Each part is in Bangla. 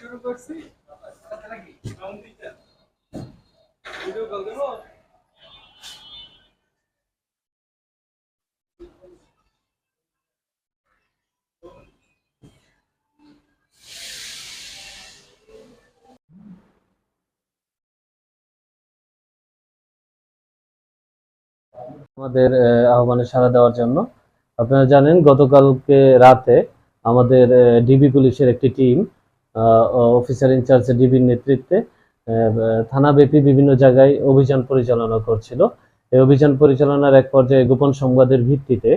শুরু করছি। ভিডিও কল দেবো? আমাদের আহ্বানে সাড়া দেওয়ার জন্য। আপনারা জানেন, গতকালকে রাতে আমাদের ডিবি পুলিশের একটি টিম অফিসার ইনচার্জ ডিবির নেতৃত্বে থানাব্যাপী বিভিন্ন জায়গায় অভিযান পরিচালনা করছিল। এই অভিযান পরিচালনার এক পর্যায়ে গোপন সংবাদের ভিত্তিতে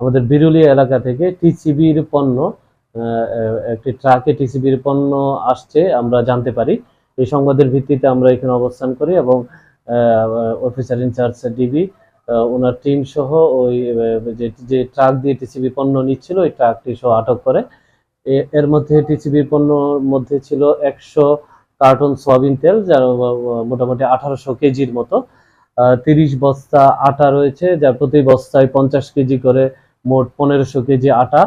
আমাদের বিরুলিয়া এলাকা থেকে টিসিবির পণ্য একটি ট্রাকে টিসিবির পণ্য আসছে, আমরা জানতে পারি। এই সংবাদের ভিত্তিতে আমরা এখানে অবস্থান করি এবং অফিসার ইনচার্জ ডিবি ওনার টিম সহ ওই যে ট্রাক দিয়ে টিসিবি পণ্য নিচ্ছিল, ওই ট্রাকটি সহ আটক করে। এর মধ্যে টিসিবি পণ্যর মধ্যে ছিল একশো কার্টন সয়াবিন তেল, যার মোটামুটি আঠারোশো কেজির মতো। তিরিশ বস্তা আটা রয়েছে যার প্রতি বস্তায় পঞ্চাশ কেজি করে, মোট পনেরোশো কেজি আটা।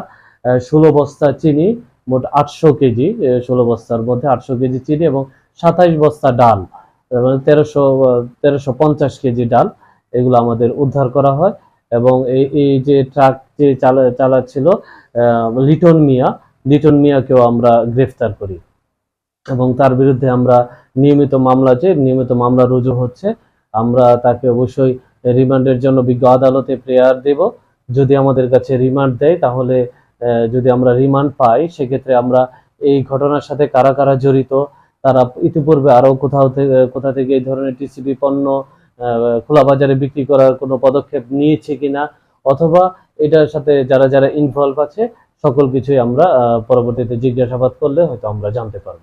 ষোলো বস্তা চিনি, মোট আটশো কেজি ষোলো বস্তার মধ্যে আটশো কেজি চিনি এবং সাতাইশ বস্তা ডাল মানে তেরোশো তেরোশো পঞ্চাশ কেজি ডাল। এগুলো আমাদের উদ্ধার করা হয়। এবং এই এই যে ট্রাক যে চালা, চালাচ্ছিল লিটন মিয়া, লিটন মিয়াকেও আমরা গ্রেফতার করি। এবং তার বিরুদ্ধে আমরা নিয়মিত মামলা যে, নিয়মিত মামলা রুজু হচ্ছে। আমরা তাকে অবশ্যই রিমান্ডের জন্য বিজ্ঞ আদালতে প্রেয়ার দেব। যদি আমাদের কাছে রিমান্ড দেয়, তাহলে যদি আমরা রিমান্ড পাই, সেক্ষেত্রে আমরা এই ঘটনার সাথে কারা কারা জড়িত, তারা ইতিপূর্বে আরও কোথাও থেকে, কোথা থেকে এই ধরনের টিসিবি পণ্য খোলা বাজারে বিক্রি করার কোনো পদক্ষেপ নিয়েছে কিনা, অথবা এটার সাথে যারা যারা ইনভলভ আছে, সকল কিছুই আমরা পরবর্তীতে জিজ্ঞাসাবাদ করলে হয়তো আমরা জানতে পারব।